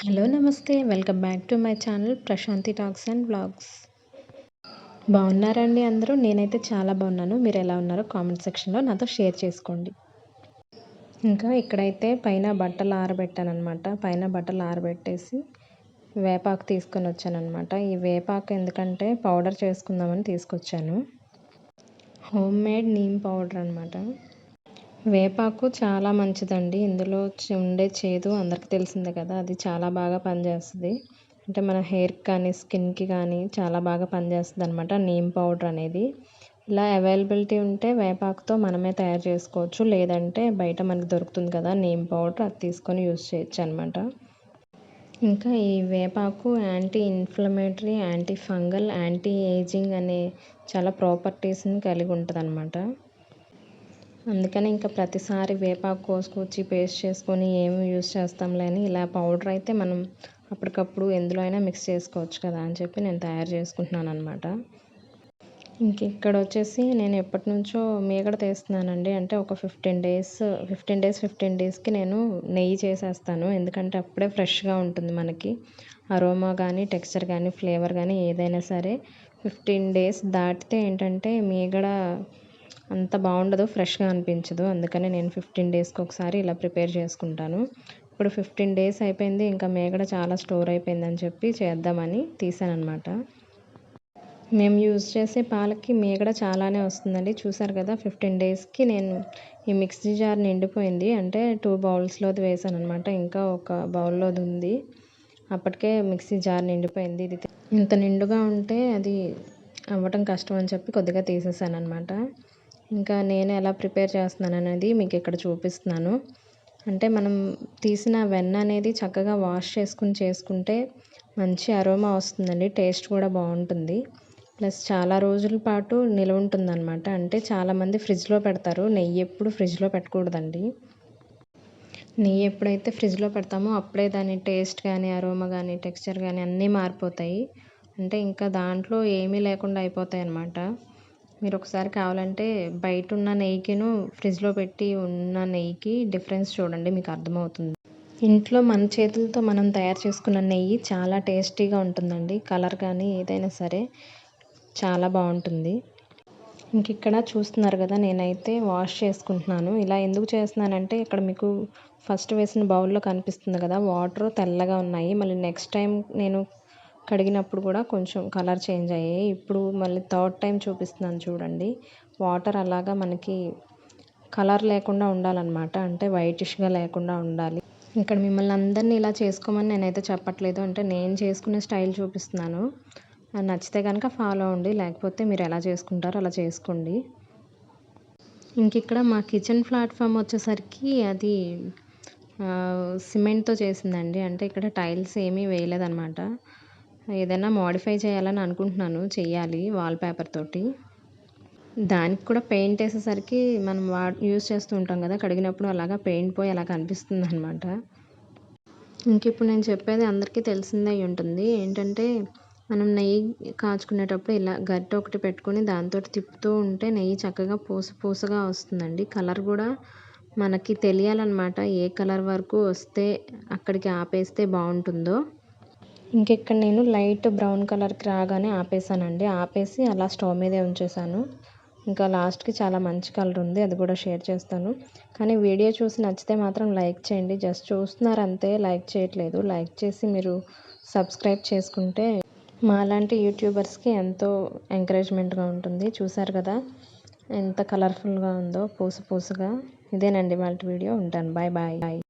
Hello నమస్తే. Welcome back to my channel Prashanthi talks and blogs. బాగున్నారండి అందరూ? నేనైతే చాలా బాగున్నాను. మీరు ఎలా ఉన్నారో కామెంట్ సెక్షన్లో నాతో షేర్ చేసుకోండి. ఇంకా ఇక్కడైతే పైన బట్టలు ఆరబెట్టాను అనమాట పైన బట్టలు ఆరబెట్టేసి వేపాకు తీసుకొని వచ్చానమాట ఈ వేపాకు ఎందుకంటే పౌడర్ చేసుకుందామని తీసుకొచ్చాను. హోమ్ మేడ్ నీమ్ పౌడర్ అనమాట వేపాకు చాలా మంచిదండి. ఇందులో ఉండే చేదు అందరికీ తెలిసిందే కదా అది చాలా బాగా పనిచేస్తుంది. అంటే మన హెయిర్కి కానీ స్కిన్కి కానీ చాలా బాగా పనిచేస్తుంది అనమాట నీమ్ పౌడర్ అనేది. ఇలా అవైలబిలిటీ ఉంటే వేపాకుతో మనమే తయారు చేసుకోవచ్చు. లేదంటే బయట మనకు దొరుకుతుంది కదా నీమ్ పౌడర్ అది తీసుకొని యూస్ చేయొచ్చు అనమాట ఇంకా ఈ వేపాకు anti inflammatory anti fungal anti aging అనే చాలా ప్రాపర్టీస్ని కలిగి ఉంటుంది అనమాట అందుకని ఇంకా ప్రతిసారి వేపాకు కోసుకొచ్చి పేస్ట్ చేసుకొని ఏమి యూస్ చేస్తాంలే అని ఇలా పౌడర్ అయితే మనం అప్పటికప్పుడు ఎందులో అయినా మిక్స్ చేసుకోవచ్చు కదా అని చెప్పి నేను తయారు చేసుకుంటున్నాను అనమాట ఇంక ఇక్కడ వచ్చేసి నేను ఎప్పటి నుంచో మీగడ తీస్తున్నానండి. అంటే ఒక fifteen days fifteen days fifteen డేస్కి నేను నెయ్యి చేసేస్తాను. ఎందుకంటే అప్పుడే ఫ్రెష్గా ఉంటుంది మనకి. అరోమా కానీ టెక్స్చర్ కానీ ఫ్లేవర్ కానీ ఏదైనా సరే ఫిఫ్టీన్ డేస్ దాటితే ఏంటంటే మీగడ అంత బాగుండదు ఫ్రెష్గా అనిపించదు. అందుకని నేను ఫిఫ్టీన్ డేస్కి ఒకసారి ఇలా ప్రిపేర్ చేసుకుంటాను. ఇప్పుడు ఫిఫ్టీన్ డేస్ అయిపోయింది ఇంకా మేకడ చాలా స్టోర్ అయిపోయిందని చెప్పి చేద్దామని తీసాను అనమాట మేము యూజ్ చేసే పాలకి మీగడ చాలానే వస్తుందండి. చూసారు కదా ఫిఫ్టీన్ డేస్కి నేను ఈ మిక్సీ జార్ నిండిపోయింది. అంటే టూ బౌల్స్లోది వేసాను అనమాట ఇంకా ఒక బౌల్లోది ఉంది. అప్పటికే మిక్సీ జార్ నిండిపోయింది. ఇది ఇంత నిండుగా ఉంటే అది అవ్వటం కష్టం అని చెప్పి కొద్దిగా తీసేసాను అనమాట ఇంకా నేను ఎలా ప్రిపేర్ చేస్తున్నాను అనేది మీకు ఇక్కడ చూపిస్తున్నాను. అంటే మనం తీసిన వెన్న అనేది చక్కగా వాష్ చేసుకుని చేసుకుంటే మంచి అరోమా వస్తుందండి టేస్ట్ కూడా బాగుంటుంది. ప్లస్ చాలా రోజుల పాటు నిల్వ ఉంటుందన్నమాట. అంటే చాలామంది ఫ్రిడ్జ్లో పెడతారు నెయ్యి ఎప్పుడు ఫ్రిడ్జ్లో పెట్టకూడదండి. నెయ్యి ఎప్పుడైతే ఫ్రిడ్జ్లో పెడతామో అప్పుడే దాని టేస్ట్ కానీ అరోమా కానీ టెక్స్చర్ కానీ అన్నీ మారిపోతాయి. అంటే ఇంకా దాంట్లో ఏమీ లేకుండా అయిపోతాయి అన్నమాట మీరు ఒకసారి కావాలంటే బయట ఉన్న నెయ్యికిను ఫ్రిడ్జ్లో పెట్టి ఉన్న నెయ్యికి డిఫరెన్స్ చూడండి మీకు అర్థమవుతుంది. ఇంట్లో మన చేతులతో మనం తయారు చేసుకున్న నెయ్యి చాలా టేస్టీగా ఉంటుందండి. కలర్ కానీ ఏదైనా సరే చాలా బాగుంటుంది. ఇంక ఇక్కడ చూస్తున్నారు కదా నేనైతే వాష్ చేసుకుంటున్నాను. ఇలా ఎందుకు చేస్తున్నానంటే ఇక్కడ మీకు ఫస్ట్ వేసిన బౌల్లో కనిపిస్తుంది కదా వాటర్ తెల్లగా ఉన్నాయి. మళ్ళీ నెక్స్ట్ టైం నేను కడిగినప్పుడు కూడా కొంచెం కలర్ చేంజ్ అయ్యాయి ఇప్పుడు మళ్ళీ థర్డ్ టైం చూపిస్తున్నాను చూడండి. వాటర్ అలాగా మనకి కలర్ లేకుండా ఉండాలన్నమాట. అంటే వైటిష్గా లేకుండా ఉండాలి. ఇక్కడ మిమ్మల్ని అందరినీ ఇలా చేసుకోమని నేనైతే చెప్పట్లేదు. అంటే నేను చేసుకునే స్టైల్ చూపిస్తున్నాను. నచ్చితే కనుక ఫాలో అవ్వండి. లేకపోతే మీరు ఎలా చేసుకుంటారో అలా చేసుకోండి. ఇంక ఇక్కడ మా కిచెన్ ప్లాట్ఫామ్ వచ్చేసరికి అది సిమెంట్తో చేసిందండి. అంటే ఇక్కడ టైల్స్ ఏమీ వేయలేదన్నమాట. ఏదైనా మోడిఫై చేయాలని అనుకుంటున్నాను చెయ్యాలి వాల్ పేపర్ తోటి. దానికి కూడా పెయింట్ వేసేసరికి మనం వా యూస్ చేస్తూ ఉంటాం కదా కడిగినప్పుడు అలాగా పెయింట్ పోయి అలా కనిపిస్తుంది అనమాట ఇంక ఇప్పుడు నేను చెప్పేది అందరికీ తెలిసిందే ఉంటుంది. ఏంటంటే మనం నెయ్యి కాచుకునేటప్పుడు ఇలా గరిట ఒకటి పెట్టుకొని దాంతో తిప్పుతూ ఉంటే నెయ్యి చక్కగా పూస పూసగా వస్తుందండి. కలర్ కూడా మనకి తెలియాలన్నమాట ఏ కలర్ వరకు వస్తే అక్కడికి ఆపేస్తే బాగుంటుందో. ఇంకెక్కడ నేను లైట్ బ్రౌన్ కలర్కి రాగానే ఆపేసానండి ఆపేసి అలా స్టవ్ మీదే ఉంచేసాను ఇంకా లాస్ట్కి చాలా మంచి కలర్ ఉంది అది కూడా షేర్ చేస్తాను. కానీ వీడియో చూసి నచ్చితే మాత్రం లైక్ చేయండి. జస్ట్ చూస్తున్నారు అంతే లైక్ చేయట్లేదు. లైక్ చేసి మీరు సబ్స్క్రైబ్ చేసుకుంటే మాలాంటి యూట్యూబర్స్కి ఎంతో ఎంకరేజ్మెంట్గా ఉంటుంది. చూసారు కదా? ఎంత కలర్ఫుల్గా ఉందో పూస పూసగా. ఇదేనండి వాళ్ళ వీడియో. ఉంటాను. Bye bye bye.